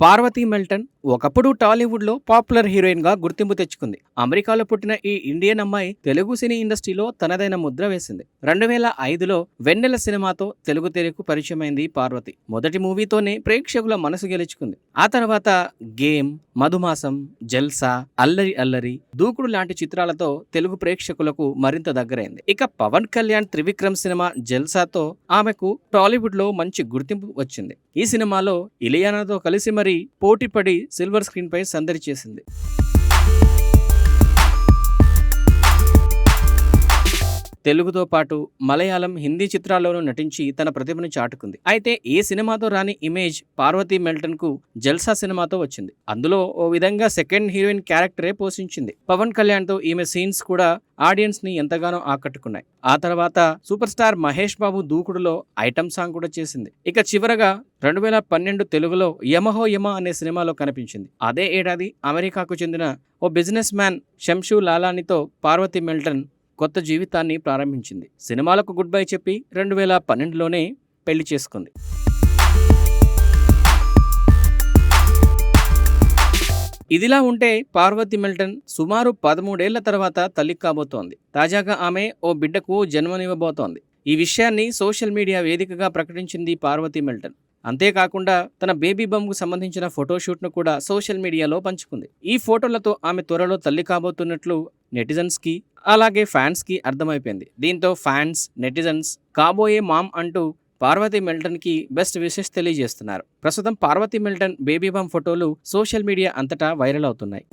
Parvati Melton ఒకప్పుడు టాలీవుడ్లో popular హీరోయిన్గా గుర్తింపు తెచ్చుకుంది. అమెరికాలో పుట్టిన ఈ ఇండియన్ అమ్మాయి తెలుగు సినీ ఇండస్ట్రీలో తనదైన ముద్ర వేసింది. రెండు వేల ఐదులో వెన్నెల సినిమాతో తెలుగు తెరకు పరిచయమైంది పార్వతి. మొదటి మూవీతోనే ప్రేక్షకుల మనసు గెలుచుకుంది. ఆ తర్వాత గేమ్ మధుమాసం జల్సా అల్లరి అల్లరి దూకుడు లాంటి చిత్రాలతో తెలుగు ప్రేక్షకులకు మరింత దగ్గరైంది. ఇక పవన్ కళ్యాణ్ త్రివిక్రమ్ సినిమా జల్సాతో ఆమెకు టాలీవుడ్లో మంచి గుర్తింపు వచ్చింది. ఈ సినిమాలో ఇలియానాతో కలిసి మరీ పోటీపడి సిల్వర్ స్క్రీన్ పై సందడి చేసింది. తెలుగుతో పాటు మలయాళం హిందీ చిత్రాల్లోనూ నటించి తన ప్రతిభను చాటుకుంది. అయితే ఏ సినిమాతో రాని ఇమేజ్ పార్వతీ మెల్టన్కు జల్సా సినిమాతో వచ్చింది. అందులో ఓ విధంగా సెకండ్ హీరోయిన్ క్యారెక్టరే పోషించింది. పవన్ కళ్యాణ్తో ఈమె సీన్స్ కూడా ఆడియన్స్ని ఎంతగానో ఆకట్టుకున్నాయి. ఆ తర్వాత సూపర్ స్టార్ మహేష్ బాబు దూకుడులో ఐటమ్ సాంగ్ కూడా చేసింది. ఇక చివరగా రెండు వేల పన్నెండు తెలుగులో యమహో యమ అనే సినిమాలో కనిపించింది. అదే ఏడాది అమెరికాకు చెందిన ఓ బిజినెస్ మ్యాన్ షంషు లాలానితో పార్వతి మెల్టన్ కొత్త జీవితాన్ని ప్రారంభించింది. సినిమాలకు గుడ్ బై చెప్పి రెండు వేల పన్నెండులోనే పెళ్ళి చేసుకుంది. ఇదిలా ఉంటే పార్వతి మిల్టన్ సుమారు పదమూడేళ్ళ తర్వాత తల్లి కాబోతోంది. తాజాగా ఆమె ఓ బిడ్డకు జన్మనివ్వబోతోంది. ఈ విషయాన్ని సోషల్ మీడియా వేదికగా ప్రకటించింది పార్వతి మిల్టన్. అంతేకాకుండా తన బేబీ బమ్కు సంబంధించిన ఫోటోషూట్ను కూడా సోషల్ మీడియాలో పంచుకుంది. ఈ ఫోటోలతో ఆమె త్వరలో తల్లి కాబోతున్నట్లు నెటిజన్స్కి అలాగే ఫ్యాన్స్కి అర్థమైపోయింది. దీంతో ఫ్యాన్స్ నెటిజన్స్ కాబోయే మామ్ అంటూ పార్వతి మిల్టన్కి బెస్ట్ విషెస్ తెలియజేస్తున్నారు. ప్రస్తుతం పార్వతి మిల్టన్ బేబీ బామ్ ఫోటోలు సోషల్ మీడియా అంతటా వైరల్ అవుతున్నాయి.